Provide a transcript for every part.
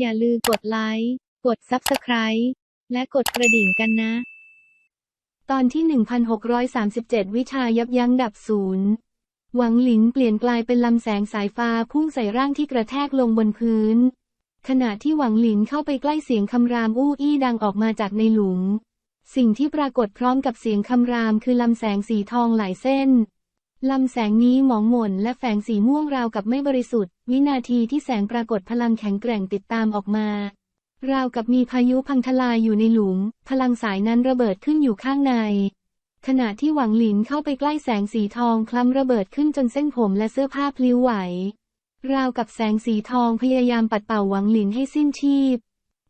อย่าลืมกดไลค์ กด Subscribe และกดกระดิ่งกันนะ ตอนที่ 1637 วิชายับยั้งดับศูนย์หวังหลินเปลี่ยนกลายเป็นลำแสงสายฟ้าพุ่งใส่ร่างที่กระแทกลงบนพื้น ขณะที่หวังหลินเข้าไปใกล้เสียงคำรามอู้อี้ดังออกมาจากในหลุม สิ่งที่ปรากฏพร้อมกับเสียงคำรามคือลำแสงสีทองหลายเส้น ลำแสงนี้หมองหม่นและแฝงสีม่วงราวกับไม่บริสุทธิ์ วินาทีที่แสงปรากฏพลังแข็งแกร่งติดตามออกมา ราวกับมีพายุพังทลายอยู่ในหลุม พลังสายนั้นระเบิดขึ้นอยู่ข้างใน ขณะที่หวังหลินเข้าไปใกล้แสงสีทองคล้ำระเบิดขึ้นจนเส้นผมและเสื้อผ้าพลิ้วไหว ราวกับแสงสีทองพยายามปัดเป่าหวังหลินให้สิ้นชีพ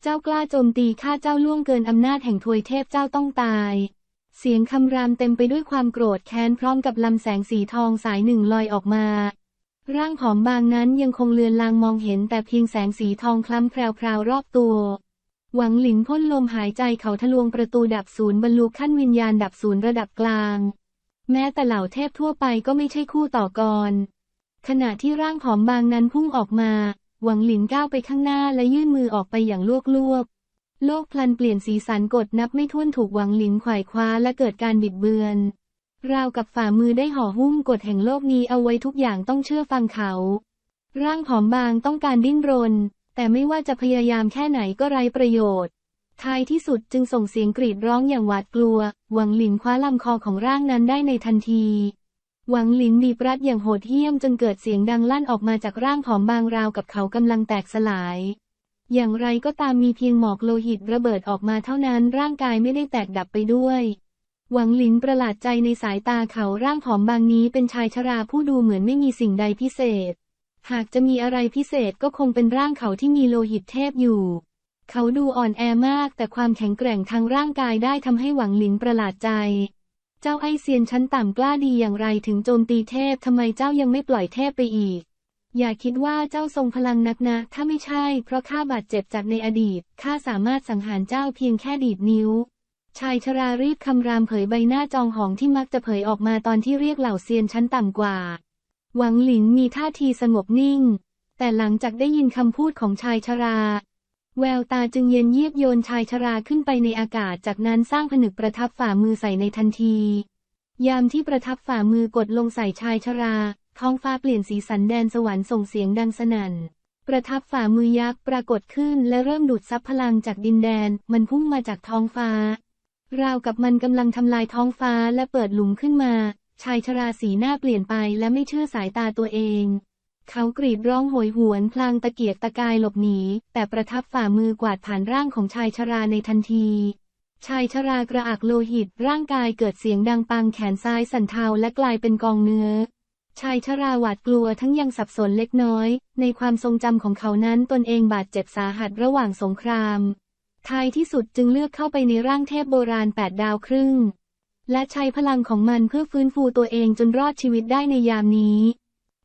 เจ้ากล้าโจมตีข้าเจ้าล่วงเกินอำนาจแห่งทวยเทพเจ้าต้องตาย เสียงคำรามเต็มไปด้วยความโกรธแค้นพร้อมกับลำแสงสีทองสายหนึ่งลอยออกมา ร่างผอมบางนั้นยังคงเลือนลางมองเห็นแต่เพียงแสงสีทองคล้ำแพรวๆรอบตัว หวังหลินพ่นลมหายใจเขาทะลวงประตูดับศูนย์บรรลุขั้นวิญญาณดับศูนย์ระดับกลาง แม้แต่เหล่าเทพทั่วไปก็ไม่ใช่คู่ต่อกร ขณะที่ร่างผอมบางนั้นพุ่งออกมา หวังหลินก้าวไปข้างหน้าและยื่นมือออกไปอย่างลวกลวกๆ โลกพลันเปลี่ยนสีสันกดนับไม่ถ้วนถูกหวังหลินขว่คว้าและเกิดการบิดเบือน ราวกับฝ่ามือได้ห่อหุ้มกฎแห่งโลกนี้เอาไว้ทุกอย่างต้องเชื่อฟังเขา ร่างผอมบางต้องการดิ้นรน แต่ไม่ว่าจะพยายามแค่ไหนก็ไร้ประโยชน์ ท้ายที่สุดจึงส่งเสียงกรีดร้องอย่างหวาดกลัว หวังหลินคว้าลำคอของร่างนั้นได้ในทันที หวังหลินดีบรัดอย่างโหดเหี้ยมจนเกิดเสียงดังลั่นออกมาจากร่างผอมบางราวกับเขากำลังแตกสลาย อย่างไรก็ตามมีเพียงหมอกโลหิตระเบิดออกมาเท่านั้นร่างกายไม่ได้แตกดับไปด้วย หวังหลินประหลาดใจในสายตาเขาร่างผอมบางนี้เป็นชายชราผู้ดูเหมือนไม่มีสิ่งใดพิเศษ หากจะมีอะไรพิเศษก็คงเป็นร่างเขาที่มีโลหิตเทพอยู่ เขาดูอ่อนแอมากแต่ความแข็งแกร่งทางร่างกายได้ทำให้หวังหลินประหลาดใจ เจ้าไอเซียนชั้นต่ำกล้าดีอย่างไรถึงโจมตีเทพทำไมเจ้ายังไม่ปล่อยเทพไปอีก อย่าคิดว่าเจ้าทรงพลังนักนะ ถ้าไม่ใช่ เพราะข้าบาดเจ็บจากในอดีต ข้าสามารถสังหารเจ้าเพียงแค่ดีดนิ้ว ชายชรารีบคำรามเผยใบหน้าจองหองที่มักจะเผยออกมาตอนที่เรียกเหล่าเซียนชั้นต่ำกว่า หวังหลินมีท่าทีสงบนิ่ง แต่หลังจากได้ยินคำพูดของชายชรา แววตาจึงเย็นเยียบโยนชายชราขึ้นไปในอากาศ จากนั้นสร้างผนึกประทับฝ่ามือใส่ในทันที ยามที่ประทับฝ่ามือกดลงใส่ชายชรา ท้องฟ้าเปลี่ยนสีสันแดนสวรรค์ส่งเสียงดังสนั่น ประทับฝ่ามือยักษ์ปรากฏขึ้นและเริ่มดูดซับพลังจากดินแดน มันพุ่งมาจากท้องฟ้า ราวกับมันกำลังทำลายท้องฟ้าและเปิดหลุมขึ้นมา ชายชราสีหน้าเปลี่ยนไปและไม่เชื่อสายตาตัวเอง เขากรีดร้องโหยหวนพลางตะเกียกตะกายหลบหนี แต่ประทับฝ่ามือกวาดผ่านร่างของชายชราในทันทีชายชรากระอักโลหิตร่างกายเกิดเสียงดังปังแขนซ้ายสั่นเทาและกลายเป็นกองเนื้อ ชายชราหวาดกลัวทั้งยังสับสนเล็กน้อย ในความทรงจำของเขานั้นตนเองบาดเจ็บสาหัสระหว่างสงคราม ท้ายที่สุดจึงเลือกเข้าไปในร่างเทพโบราณแปดดาวครึ่ง และใช้พลังของมันเพื่อฟื้นฟูตัวเองจนรอดชีวิตได้ในยามนี้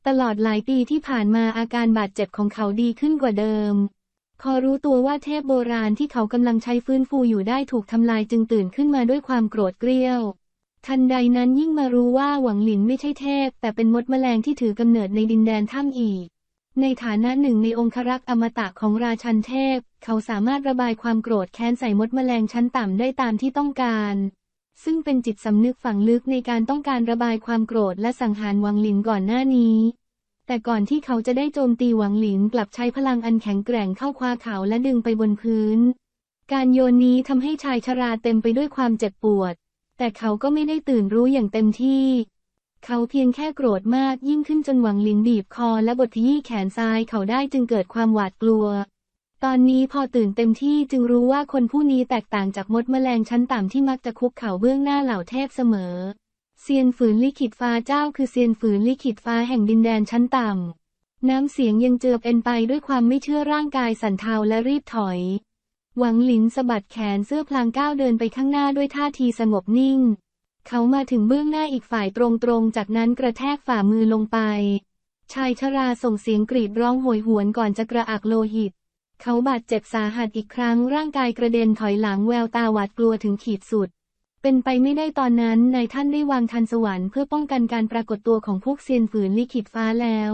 ตลอดหลายปีที่ผ่านมาอาการบาดเจ็บของเขาดีขึ้นกว่าเดิม พอรู้ตัวว่าเทพโบราณที่เขากำลังใช้ฟื้นฟูอยู่ได้ถูกทำลายจึงตื่นขึ้นมาด้วยความโกรธเกรี้ยว ทันใดนั้นยิ่งมารู้ว่าหวังหลินไม่ใช่เทพ แต่เป็นมดแมลงที่ถือกำเนิดในดินแดนถ้ำอีก ในฐานะหนึ่งในองครักษ์อมตะของราชันเทพ เขาสามารถระบายความโกรธแค้นใส่มดแมลงชั้นต่ำได้ตามที่ต้องการ ซึ่งเป็นจิตสำนึกฝังลึกในการต้องการระบายความโกรธและสังหารหวังหลินก่อนหน้านี้ แต่ก่อนที่เขาจะได้โจมตีหวังหลินกลับใช้พลังอันแข็งแกร่งเข้าคว้าเขาและดึงไปบนพื้น การโยนนี้ทำให้ชายชราเต็มไปด้วยความเจ็บปวด แต่เขาก็ไม่ได้ตื่นรู้อย่างเต็มที่ เขาเพียงแค่โกรธมากยิ่งขึ้นจนหวังลินบีบคอและบดที่แขนซ้ายเขาได้จึงเกิดความหวาดกลัว ตอนนี้พอตื่นเต็มที่จึงรู้ว่าคนผู้นี้แตกต่างจากมดแมลงชั้นต่ำที่มักจะคุกเข่าเบื้องหน้าเหล่าเทพเสมอเซียนฝืนลิขิตฟ้าเจ้าคือเซียนฝืนลิขิตฟ้าแห่งดินแดนชั้นต่ำน้ำเสียงยังเจือเป็นไปด้วยความไม่เชื่อร่างกายสั่นเทาและรีบถอย หวังหลินสะบัดแขนเสื้อพลางก้าวเดินไปข้างหน้าด้วยท่าทีสงบนิ่ง เขามาถึงเบื้องหน้าอีกฝ่ายตรงๆ จากนั้นกระแทกฝ่ามือลงไป ชายชราส่งเสียงกรีดร้องโหยหวนก่อนจะกระอักโลหิต เขาบาดเจ็บสาหัสอีกครั้งร่างกายกระเด็นถอยหลังแววตาหวาดกลัวถึงขีดสุด เป็นไปไม่ได้ตอนนั้นนายท่านได้วางทันสวรรค์เพื่อป้องกันการปรากฏตัวของพวกเซียนฝืนลิขิตฟ้าแล้ว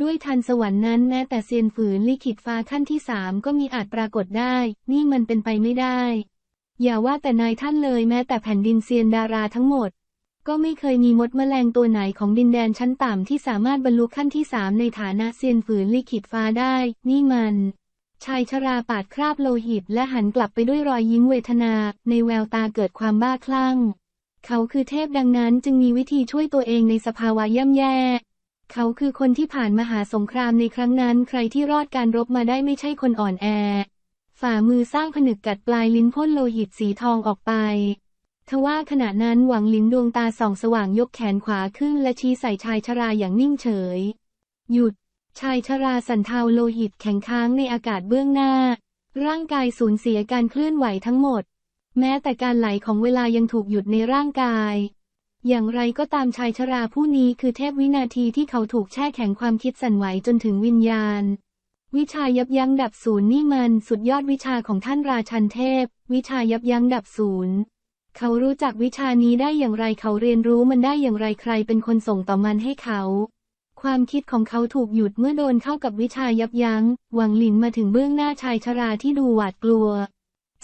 ด้วยทันสวรรค์นั้นแม้แต่เซียนฝืนลิขิตฟ้าขั้นที่สามก็มีอาจปรากฏได้ นี่มันเป็นไปไม่ได้ อย่าว่าแต่นายท่านเลยแม้แต่แผ่นดินเซียนดาราทั้งหมด ก็ไม่เคยมีมดแมลงตัวไหนของดินแดนชั้นต่ำที่สามารถบรรลุขั้นที่สามในฐานะเซียนฝืนลิขิตฟ้าได้ นี่มัน ชายชราปาดคราบโลหิต และหันกลับไปด้วยรอยยิ้มเวทนา ในแววตาเกิดความบ้าคลั่ง เขาคือเทพดังนั้นจึงมีวิธีช่วยตัวเองในสภาวะย่ำแย่ เขาคือคนที่ผ่านมหาสงครามในครั้งนั้น ใครที่รอดการรบมาได้ไม่ใช่คนอ่อนแอ ฝ่ามือสร้างผนึกกัดปลายลิ้นพ่นโลหิตสีทองออกไปทว่าขณะนั้นหวังลิ้นดวงตาส่องสว่างยกแขนขวาขึ้นและชี้ใส่ชายชราอย่างนิ่งเฉย หยุด ชายชราสันเทาโลหิตแข็งค้างในอากาศเบื้องหน้า ร่างกายสูญเสียการเคลื่อนไหวทั้งหมด แม้แต่การไหลของเวลายังถูกหยุดในร่างกาย อย่างไรก็ตามชายชราผู้นี้คือเทพวินาทีที่เขาถูกแช่แข็งความคิดสั่นไหวจนถึงวิญญาณ วิชายับยั้งดับศูนย์นี่มันสุดยอดวิชาของท่านราชันเทพ วิชายับยั้งดับศูนย์เขารู้จักวิชานี้ได้อย่างไรเขาเรียนรู้มันได้อย่างไรใครเป็นคนส่งต่อมันให้เขา ความคิดของเขาถูกหยุดเมื่อโดนเข้ากับวิชายับยัง้ง หวังหลินมาถึงเบื้องหน้าชายชราที่ดูหวาดกลัว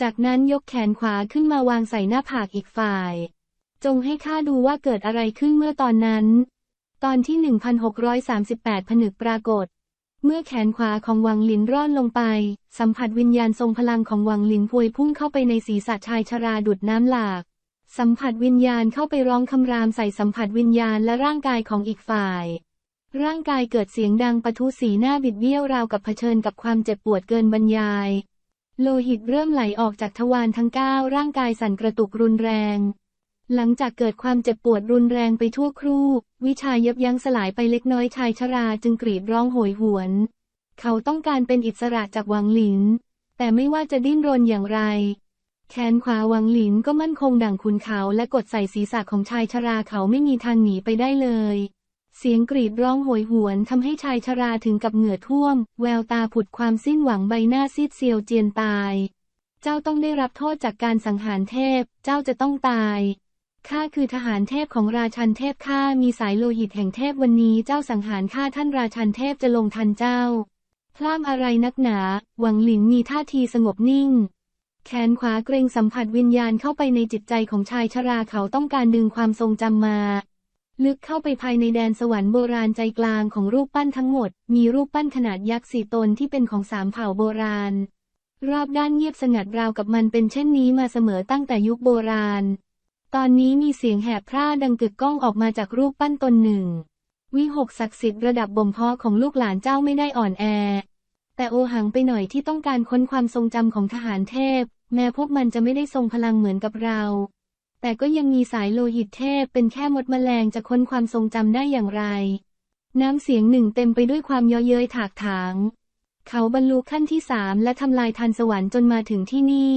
จากนั้นยกแขนขวาขึ้นมาวางใส่หน้าผากอีกฝ่าย จงให้ข้าดูว่าเกิดอะไรขึ้นเมื่อตอนนั้น ตอนที่ 1638 ผนึกปรากฏ เมื่อแขนขวาของวังหลินร่อนลงไป สัมผัสวิญญาณทรงพลังของวังหลินพวยพุ่งเข้าไปในศีรษะชายชราดุดน้ำหลาก สัมผัสวิญญาณเข้าไปร้องคำรามใส่สัมผัสวิญญาณและร่างกายของอีกฝ่าย ร่างกายเกิดเสียงดังปะทุสีหน้าบิดเบี้ยวราวกับเผชิญกับความเจ็บปวดเกินบรรยาย โลหิตเริ่มไหลออกจากทวารทั้งเก้าร่างกายสั่นกระตุกรุนแรง หลังจากเกิดความเจ็บปวดรุนแรงไปทั่วครู่ วิชายับยั้งสลายไปเล็กน้อยชายชราจึงกรีดร้องโหยหวน เขาต้องการเป็นอิสระจากวังหลิน แต่ไม่ว่าจะดิ้นรนอย่างไร แขนขวาวังหลินก็มั่นคงดั่งขุนเขาและกดใส่ศีรษะของชายชราเขาไม่มีทางหนีไปได้เลย เสียงกรีดร้องโหยหวนทำให้ชายชราถึงกับเหงื่อท่วม แววตาผุดความสิ้นหวังใบหน้าซีดเซียวเจียนตาย เจ้าต้องได้รับโทษจากการสังหารเทพ เจ้าจะต้องตาย ข้าคือทหารเทพของราชันเทพข้ามีสายโลหิตแห่งเทพวันนี้เจ้าสังหารข้าท่านราชันเทพจะลงทันเจ้า พล่ามอะไรนักหนา หวังหลินมีท่าทีสงบนิ่ง แขนขวาเกรงสัมผัสวิญญาณเข้าไปในจิตใจของชายชราเขาต้องการดึงความทรงจำมา ลึกเข้าไปภายในแดนสวรรค์โบราณใจกลางของรูปปั้นทั้งหมด มีรูปปั้นขนาดยักษ์สี่ตนที่เป็นของสามเผ่าโบราณ รอบด้านเงียบสงัดราวกับมันเป็นเช่นนี้มาเสมอตั้งแต่ยุคโบราณ ตอนนี้มีเสียงแหบพร่าดังกึกก้องออกมาจากรูปปั้นตนหนึ่ง วิหกศักดิ์สิทธิ์ระดับบ่มเพาะของลูกหลานเจ้าไม่ได้อ่อนแอ แต่โอหังไปหน่อยที่ต้องการค้นความทรงจำของทหารเทพ แม้พวกมันจะไม่ได้ทรงพลังเหมือนกับเรา แต่ก็ยังมีสายโลหิตเทพเป็นแค่มดแมลงจะค้นความทรงจำได้อย่างไร น้ำเสียงหนึ่งเต็มไปด้วยความเย่อเย้ยถากถาง เขาบรรลุขั้นที่สามและทำลายทันสวรรค์จนมาถึงที่นี่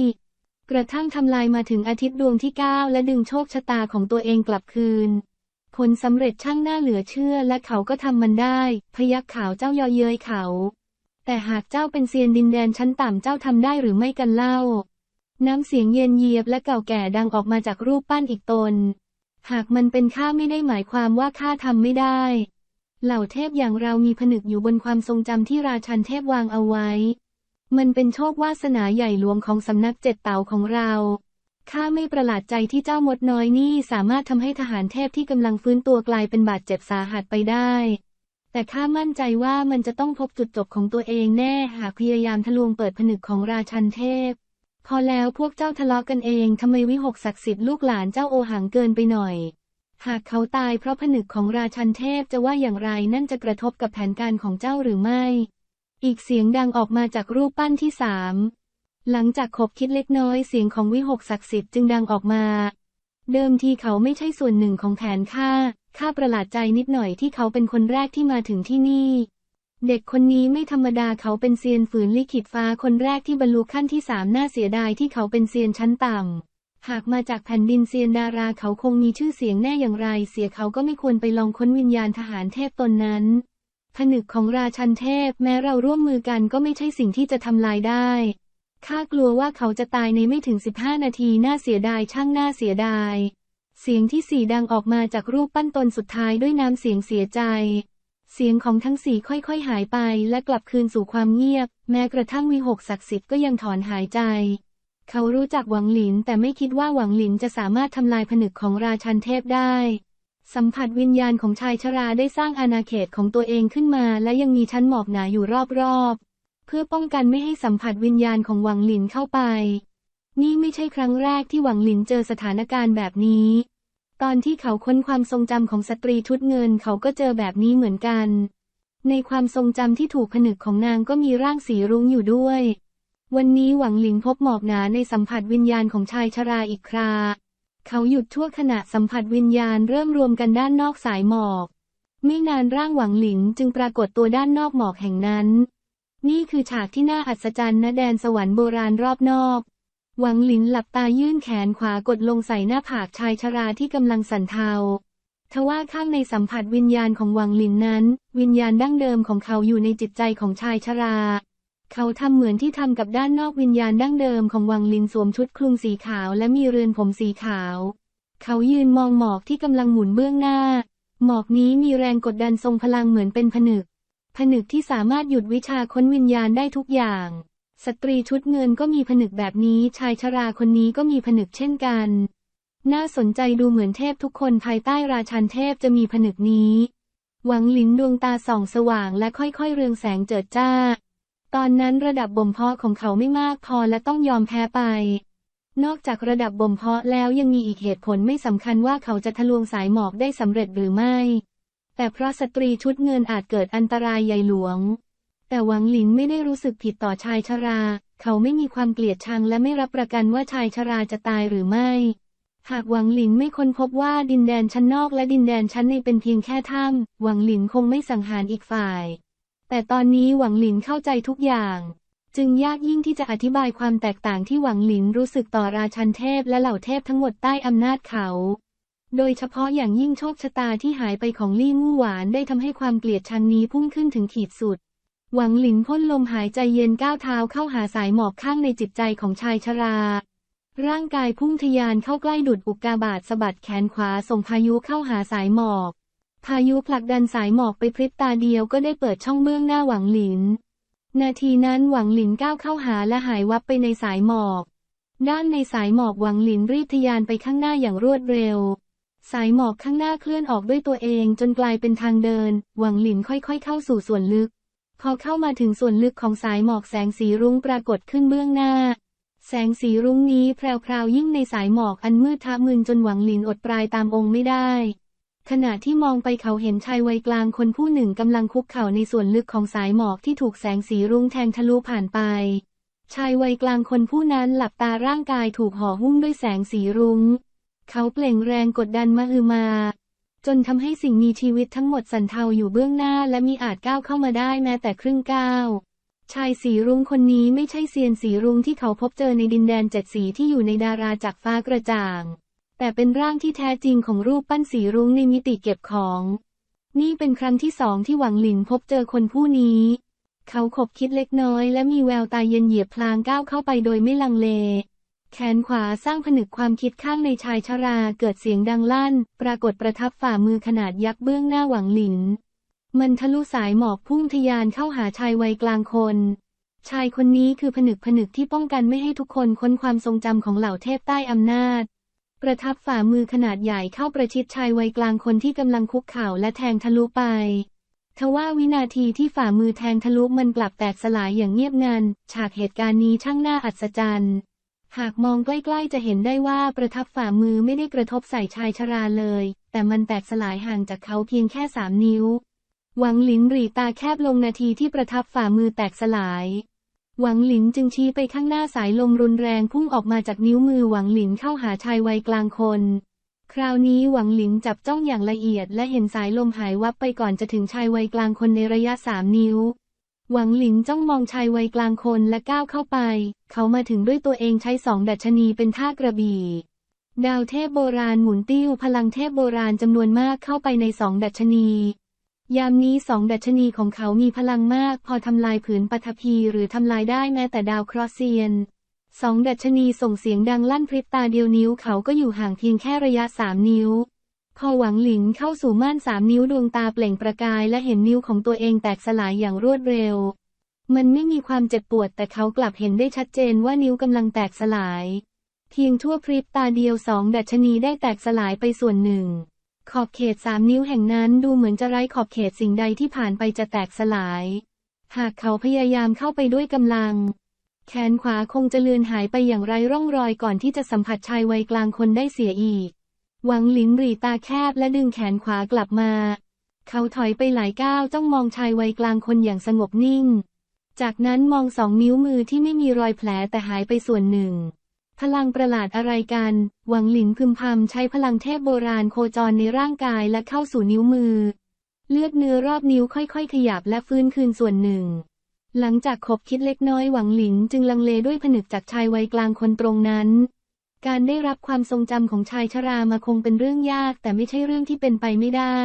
กระทั่งทำลายมาถึงอาทิตย์ดวงที่เก้าและดึงโชคชะตาของตัวเองกลับคืน ผลสำเร็จช่างน่าเหลือเชื่อและเขาก็ทำมันได้ พยักขาวเจ้ายอเย้ยเขา แต่หากเจ้าเป็นเซียนดินแดนชั้นต่ำเจ้าทำได้หรือไม่กันเล่า น้ำเสียงเย็นเยียบและเก่าแก่ดังออกมาจากรูปปั้นอีกตน หากมันเป็นข้าไม่ได้หมายความว่าข้าทำไม่ได้ เหล่าเทพอย่างเรามีผนึกอยู่บนความทรงจำที่ราชันเทพวางเอาไว้ มันเป็นโชควาสนาใหญ่หลวงของสำนักเจ็ดเต่าของเราข้าไม่ประหลาดใจที่เจ้ามดน้อยนี่สามารถทำให้ทหารเทพที่กำลังฟื้นตัวกลายเป็นบาดเจ็บสาหัสไปได้ แต่ข้ามั่นใจว่ามันจะต้องพบจุดจบของตัวเองแน่หากพยายามทะลวงเปิดผนึกของราชันเทพ พอแล้วพวกเจ้าทะเลาะกันเองทำไมวิหกศักดิ์สิทธิ์ลูกหลานเจ้าโอหังเกินไปหน่อย หากเขาตายเพราะผนึกของราชันเทพจะว่าอย่างไรนั่นจะกระทบกับแผนการของเจ้าหรือไม่ อีกเสียงดังออกมาจากรูปปั้นที่สาม หลังจากขบคิดเล็กน้อยเสียงของวิหกศักดิ์สิทธิ์จึงดังออกมา เดิมทีเขาไม่ใช่ส่วนหนึ่งของแผนข้าข้าประหลาดใจนิดหน่อยที่เขาเป็นคนแรกที่มาถึงที่นี่ เด็กคนนี้ไม่ธรรมดาเขาเป็นเซียนฝืนลิขิตฟ้าคนแรกที่บรรลุขั้นที่สามน่าเสียดายที่เขาเป็นเซียนชั้นต่ำหากมาจากแผ่นดินเซียนดาราเขาคงมีชื่อเสียงแน่อย่างไร เสียเขาก็ไม่ควรไปลองค้นวิญญาณทหารเทพตนนั้น ผนึกของราชันเทพแม้เราร่วมมือกันก็ไม่ใช่สิ่งที่จะทำลายได้ข้ากลัวว่าเขาจะตายในไม่ถึง 15 นาทีน่าเสียดายช่างน่าเสียดาย เสียงที่สี่ดังออกมาจากรูปปั้นตนสุดท้ายด้วยน้ำเสียงเสียใจ เสียงของทั้งสี่ค่อยๆหายไปและกลับคืนสู่ความเงียบ แม้กระทั่งวีหกศักดิ์สิทธิ์ก็ยังถอนหายใจ เขารู้จักหวังหลินแต่ไม่คิดว่าหวังหลินจะสามารถทำลายผนึกของราชันเทพได้ สัมผัสวิญญาณของชายชราได้สร้างอาณาเขตของตัวเองขึ้นมา และยังมีชั้นหมอกหนาอยู่รอบๆ เพื่อป้องกันไม่ให้สัมผัสวิญญาณของหวังหลินเข้าไป นี่ไม่ใช่ครั้งแรกที่หวังหลินเจอสถานการณ์แบบนี้ ตอนที่เขาค้นความทรงจำของสตรีชุดเงินเขาก็เจอแบบนี้เหมือนกัน ในความทรงจำที่ถูกผนึกของนางก็มีร่างสีรุ้งอยู่ด้วย วันนี้หวังหลินพบหมอกหนาในสัมผัสวิญญาณของชายชราอีกครา เขาหยุดชั่วขณะสัมผัสวิญญาณเริ่มรวมกันด้านนอกสายหมอก ไม่นานร่างหวังหลินจึงปรากฏตัวด้านนอกหมอกแห่งนั้น นี่คือฉากที่น่าอัศจรรย์ณแดนสวรรค์โบราณรอบนอก หวังหลินหลับตายื่นแขนขวากดลงใส่หน้าผากชายชราที่กำลังสั่นเทาทว่าข้างในสัมผัสวิญญาณของหวังหลินนั้น วิญญาณดั้งเดิมของเขาอยู่ในจิตใจของชายชรา เขาทำเหมือนที่ทำกับด้านนอกวิญญาณดั้งเดิมของวังลินสวมชุดคลุมสีขาวและมีเรือนผมสีขาว เขายืนมองหมอกที่กำลังหมุนเบื้องหน้า หมอกนี้มีแรงกดดันทรงพลังเหมือนเป็นผนึก ผนึกที่สามารถหยุดวิชาค้นวิญญาณได้ทุกอย่าง สตรีชุดเงินก็มีผนึกแบบนี้ ชายชราคนนี้ก็มีผนึกเช่นกัน น่าสนใจดูเหมือนเทพทุกคนภายใต้ราชันเทพจะมีผนึกนี้ หวังหลินดวงตาส่องสว่างและค่อยๆเรืองแสงเจิดจ้า ตอนนั้นระดับบ่มเพาะของเขาไม่มากพอและต้องยอมแพ้ไป นอกจากระดับบ่มเพาะแล้วยังมีอีกเหตุผลไม่สำคัญว่าเขาจะทะลวงสายหมอกได้สำเร็จหรือไม่ แต่เพราะสตรีชุดเงินอาจเกิดอันตรายใหญ่หลวง แต่หวังหลินไม่ได้รู้สึกผิดต่อชายชรา เขาไม่มีความเกลียดชังและไม่รับประกันว่าชายชราจะตายหรือไม่หากหวังหลินไม่ค้นพบว่าดินแดนชั้นนอกและดินแดนชั้นในเป็นเพียงแค่ถ้ำหวังหลินคงไม่สังหารอีกฝ่าย แต่ตอนนี้หวังหลินเข้าใจทุกอย่าง จึงยากยิ่งที่จะอธิบายความแตกต่างที่หวังหลินรู้สึกต่อราชันเทพและเหล่าเทพทั้งหมดใต้อำนาจเขา โดยเฉพาะอย่างยิ่งโชคชะตาที่หายไปของลี่มู่หวานได้ทำให้ความเกลียดชังนี้พุ่งขึ้นถึงขีดสุด หวังหลินพ่นลมหายใจเย็นก้าวเท้าเข้าหาสายหมอกข้างในจิตใจของชายชราร่างกายพุ่งทะยานเข้าใกล้ดุดอุกกาบาตสะบัดแขนขวาส่งพายุเข้าหาสายหมอก พายุผลักดันสายหมอกไปพริบตาเดียวก็ได้เปิดช่องเบื้องหน้าหวังหลิน นาทีนั้นหวังหลินก้าวเข้าหาและหายวับไปในสายหมอก ด้านในสายหมอกหวังหลินรีบทะยานไปข้างหน้าอย่างรวดเร็ว สายหมอกข้างหน้าเคลื่อนออกด้วยตัวเองจนกลายเป็นทางเดิน หวังหลินค่อยๆ เข้าสู่ส่วนลึก พอเข้ามาถึงส่วนลึกของสายหมอกแสงสีรุ้งปรากฏขึ้นเบื้องหน้า แสงสีรุ้งนี้แพรวๆยิ่งในสายหมอกอันมืดท้ามึนจนหวังหลินอดปลายตามองค์ไม่ได้ ขณะที่มองไปเขาเห็นชายวัยกลางคนผู้หนึ่งกำลังคุกเข่าในส่วนลึกของสายหมอกที่ถูกแสงสีรุ้งแทงทะลุผ่านไป ชายวัยกลางคนผู้นั้นหลับตาร่างกายถูกห่อหุ้มด้วยแสงสีรุง้ง เขาเปล่งแรงกดดันมาอือมา จนทำให้สิ่งมีชีวิตทั้งหมดสั่นเทาอยู่เบื้องหน้าและมีอาจก้าวเข้ามาได้แม้แต่ครึ่งก้าวชายสีรุ้งคนนี้ไม่ใช่เซียนสีรุ้งที่เขาพบเจอในดินแดนเจ็ดสีที่อยู่ในดาราจากฟ้ากระจ่าง แต่เป็นร่างที่แท้จริงของรูปปั้นสีรุ้งในมิติเก็บของ นี่เป็นครั้งที่สองที่หวังหลินพบเจอคนผู้นี้ เขาขบคิดเล็กน้อยและมีแววตาเย็นเหยียบพลางก้าวเข้าไปโดยไม่ลังเล แขนขวาสร้างผนึกความคิดข้างในชายชราเกิดเสียงดังลั่น ปรากฏประทับฝ่ามือขนาดยักษ์เบื้องหน้าหวังหลิน มันทะลุสายหมอกพุ่งทะยานเข้าหาชายวัยกลางคนชายคนนี้คือผนึกผนึกที่ป้องกันไม่ให้ทุกคนค้นความทรงจำของเหล่าเทพใต้อำนาจ ประทับฝ่ามือขนาดใหญ่เข้าประชิดชายวัยกลางคนที่กำลังคุกเข่าและแทงทะลุไป ทว่าวินาทีที่ฝ่ามือแทงทะลุมันกลับแตกสลายอย่างเงียบงัน ฉากเหตุการณ์นี้ช่างน่าอัศจรรย์ หากมองใกล้ๆจะเห็นได้ว่าประทับฝ่ามือไม่ได้กระทบใส่ชายชราเลย แต่มันแตกสลายห่างจากเขาเพียงแค่สามนิ้ว หวังหลินหรีตาแคบลงนาทีที่ประทับฝ่ามือแตกสลาย หวังหลินจึงชี้ไปข้างหน้าสายลมรุนแรงพุ่งออกมาจากนิ้วมือหวังหลินเข้าหาชายวัยกลางคน คราวนี้หวังหลินจับจ้องอย่างละเอียดและเห็นสายลมหายวับไปก่อนจะถึงชายวัยกลางคนในระยะสามนิ้ว หวังหลินจ้องมองชายวัยกลางคนและก้าวเข้าไป เขามาถึงด้วยตัวเองใช้สองดัชนีเป็นท่ากระบี่ ดาวเทพโบราณหมุนติ้วพลังเทพโบราณจำนวนมากเข้าไปในสองดัชนี ยามนี้สองดัชนีของเขามีพลังมาก พอทำลายผืนปฐพีหรือทำลายได้แม้แต่ดาวเคราะห์เซียนสองดัชนีส่งเสียงดังลั่นพริบตาเดียวนิ้วเขาก็อยู่ห่างเพียงแค่ระยะสามนิ้ว พอหวังหลินเข้าสู่ม่านสามนิ้วดวงตาเปล่งประกายและเห็นนิ้วของตัวเองแตกสลายอย่างรวดเร็ว มันไม่มีความเจ็บปวดแต่เขากลับเห็นได้ชัดเจนว่านิ้วกำลังแตกสลาย เพียงทั่วพริบตาเดียวสองดัชนีได้แตกสลายไปส่วนหนึ่ง ขอบเขตสามนิ้วแห่งนั้นดูเหมือนจะไร้ขอบเขตสิ่งใดที่ผ่านไปจะแตกสลาย หากเขาพยายามเข้าไปด้วยกำลัง แขนขวาคงจะเลือนหายไปอย่างไร้ร่องรอยก่อนที่จะสัมผัสชายวัยกลางคนได้เสียอีก หวังหลินหรีตาแคบและดึงแขนขวากลับมา เขาถอยไปหลายก้าวจ้องมองชายวัยกลางคนอย่างสงบนิ่ง จากนั้นมองสองนิ้วมือที่ไม่มีรอยแผลแต่หายไปส่วนหนึ่ง พลังประหลาดอะไรกัน หวังหลินพึมพำใช้พลังเทพโบราณโคจรในร่างกายและเข้าสู่นิ้วมือ เลือดเนื้อรอบนิ้วค่อยๆ ขยับและฟื้นคืนส่วนหนึ่ง หลังจากขบคิดเล็กน้อยหวังหลินจึงลังเลด้วยผนึกจากชายวัยกลางคนตรงนั้น การได้รับความทรงจำของชายชรามาคงเป็นเรื่องยากแต่ไม่ใช่เรื่องที่เป็นไปไม่ได้